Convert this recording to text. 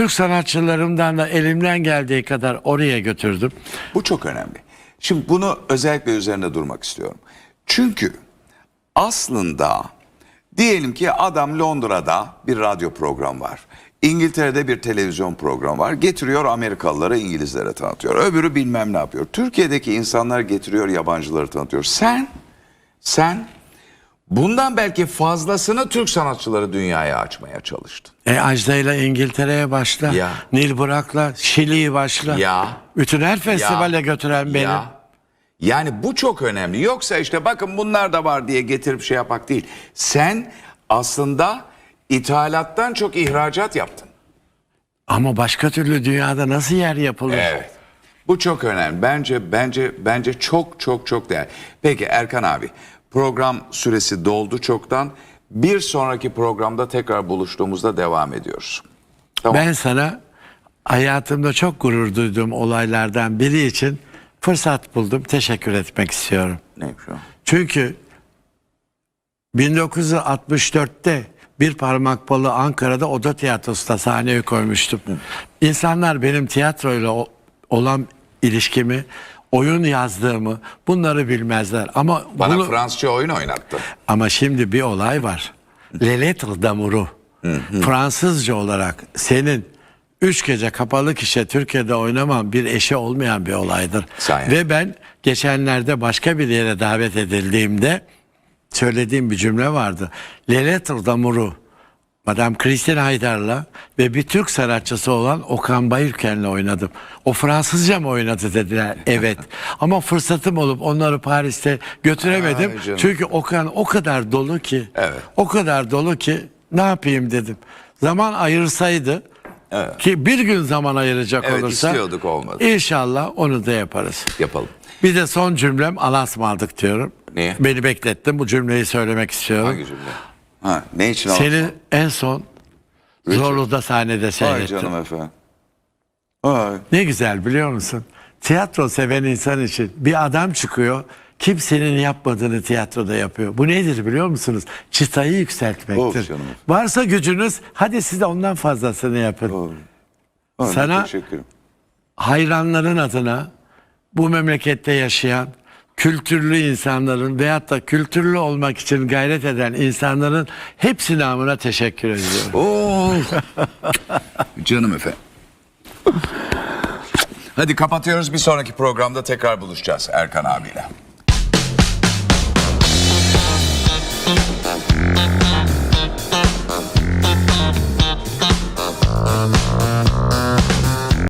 Türk sanatçılarımdan da elimden geldiği kadar oraya götürdüm. Bu çok önemli. Şimdi bunu özellikle üzerinde durmak istiyorum. Çünkü aslında diyelim ki adam Londra'da bir radyo program var. İngiltere'de bir televizyon programı var. Getiriyor Amerikalılara, İngilizlere tanıtıyor. Öbürü bilmem ne yapıyor. Türkiye'deki insanlar getiriyor, yabancıları tanıtıyor. Sen, sen bundan belki fazlasını Türk sanatçıları dünyaya açmaya çalıştın. E Ajda ile İngiltere'ye başla. Ya. Nil Burak'la Şili'yi başla. Ya. Bütün her festivale Ya. götüren benim. Ya. Yani bu çok önemli. Yoksa işte bakın bunlar da var diye getirip şey yapmak değil. Sen aslında ithalattan çok ihracat yaptın. Ama başka türlü dünyada nasıl yer yapılır? Evet. Bu çok önemli. Bence bence bence çok çok çok değerli. Peki Erkan abi program süresi doldu çoktan. Bir sonraki programda tekrar buluştuğumuzda devam ediyoruz. Tamam. Ben sana hayatımda çok gurur duyduğum olaylardan biri için fırsat buldum. Teşekkür etmek istiyorum. Neymiş o? Çünkü 1964'te bir parmak balı Ankara'da Oda Tiyatrosu'nda sahneye koymuştum. İnsanlar benim tiyatroyla olan ilişkimi, oyun yazdığımı bunları bilmezler. Ama Bana bunu, Fransızca oyun oynattı. ama şimdi bir olay var. Le lettre d'amour'u Fransızca olarak senin üç gece kapalı kişi Türkiye'de oynamam bir eşi olmayan bir olaydır. Sahi. Ve ben geçenlerde başka bir yere davet edildiğimde söylediğim bir cümle vardı. Le lettre d'amour'u Madame Christine Haydar'la ve bir Türk sanatçısı olan Okan Bayülken'le oynadım. O Fransızca mı oynadı dediler. Evet. Ama fırsatım olup onları Paris'te götüremedim. Ay canım. Çünkü Okan o kadar dolu ki. Evet. O kadar dolu ki ne yapayım dedim. Zaman ayırsaydı ki bir gün zaman ayıracak Evet, olursa istiyorduk, olmadı. İnşallah onu da yaparız. Yapalım. Bir de son cümlem alasmaldık diyorum. Niye? Beni beklettin. Bu cümleyi söylemek istiyorum. Hangi cümle? Ha, ne için Seni en son Zorlu'da sahnede Ay seyrettim. canım efendim. Ay. Ne güzel biliyor musun? Tiyatro seven insan için bir adam çıkıyor. Kimsenin yapmadığını tiyatroda yapıyor. Bu nedir biliyor musunuz? Çıtayı yükseltmektir. Of canım. Varsa gücünüz hadi siz de ondan fazlasını yapın. Ay, Sana- Teşekkür ederim. hayranların adına bu memlekette yaşayan kültürlü insanların veyahut da kültürlü olmak için gayret eden insanların hepsi namına teşekkür ediyorum. Oo. Canım efendim. Hadi kapatıyoruz. Bir sonraki programda tekrar buluşacağız Erkan abiyle.